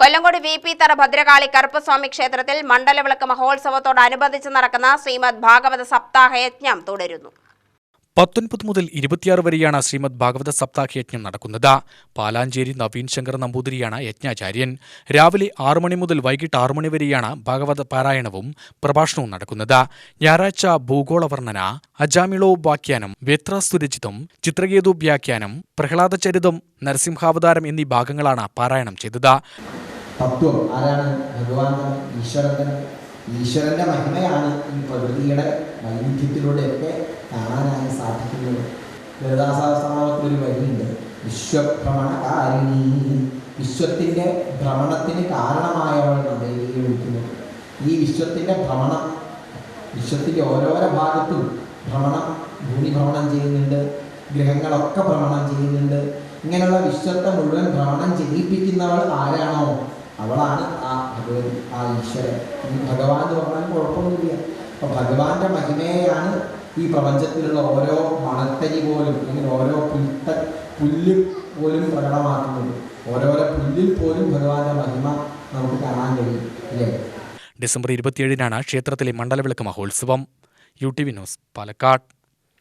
Kollengode V P തറ ഭദ്രകാളി കറുപ്പസ്വാമി ക്ഷേത്രത്തിൽ മണ്ഡലവിളക്ക് മഹോത്സവത്തോടനുബന്ധിച്ച് നടക്കുന്ന ശ്രീമദ് ഭാഗവത സപ്താഹ യജ്ഞം തുടരുന്നു. പത്തൊൻപത് മുതൽ ഇരുപത്തിയാറ് വരെയാണ് ശ്രീമദ് ഭാഗവത സപ്താഹ യജ്ഞം നടക്കുന്നത്. പാലാഞ്ചേരി നവീൻ ശങ്കർ നമ്പൂതിരിയാണ് യജ്ഞാചാര്യൻ. രാവിലെ ആറു മണി മുതൽ വൈകിട്ട് ആറു മണി വരെയാണ് ഭാഗവത പാരായണവും പ്രഭാഷണവും നടക്കുന്നത്. ഞായറാഴ്ച ഭൂഗോളവർണന അജാമിളോ വ്യാഖ്യാനം വ്യത്രാസുരചിതം ചിത്രകേതു വ്യാഖ്യാനം പ്രഹ്ലാദചരിതം നരസിംഹാവതാരം എന്നീ ഭാഗങ്ങളാണ് പാരായണം ചെയ്തത്. തത്വം. ആരാണ്? ഭഗവാൻ ഈശ്വരൻ. തന്നെ ഈശ്വരന്റെ മഹിമയാണ് ഈ പ്രകൃതിയുടെ വൈവിധ്യത്തിലൂടെയൊക്കെ കാണാനായി സാധിക്കുന്നത്. ലളിതാസഹസ്രനാമത്തിൽ ഒരു വരിയുണ്ട് വിശ്വഭ്രമണകാരിണി. വിശ്വത്തിന്റെ ഭ്രമണത്തിന് കാരണമായവൾ ദേവിയെ വിളിക്കുന്നത് ഈ വിശ്വത്തിന്റെ ഭ്രമണം വിശ്വത്തിന്റെ ഓരോരോ ഭാഗത്തും ഭ്രമണം ഭൂമി ഭ്രമണം ചെയ്യുന്നുണ്ട്. ഗ്രഹങ്ങളൊക്കെ ഭ്രമണം ചെയ്യുന്നുണ്ട്. ഇങ്ങനെയുള്ള വിശ്വത്തെ മുഴുവൻ ഭ്രമണം ചെയ്യിപ്പിക്കുന്നവൾ ആരാണോ അവളാണ് ആ ഭഗവതി ആ ഈശ്വരൻ ഈ ഭഗവാൻ എന്ന് പറഞ്ഞാൽ കുഴപ്പമൊന്നുമില്ല. അപ്പൊ ഭഗവാന്റെ മഹിമയാണ് ഈ പ്രപഞ്ചത്തിലുള്ള ഓരോ മണത്തരി പോലും അല്ലെങ്കിൽ ഓരോ പുൽത്ത പുല്ല് പോലും പ്രകടമാക്കുന്നത്. ഓരോരോ പുല്ലിൽ പോലും ഭഗവാന്റെ മഹിമ നമുക്ക് കാണാൻ കഴിയും അല്ലേ? ഡിസംബർ ഇരുപത്തിയേഴിനാണ് ക്ഷേത്രത്തിലെ മണ്ഡലവിളക്ക് മഹോത്സവം. U T V news Palakkad.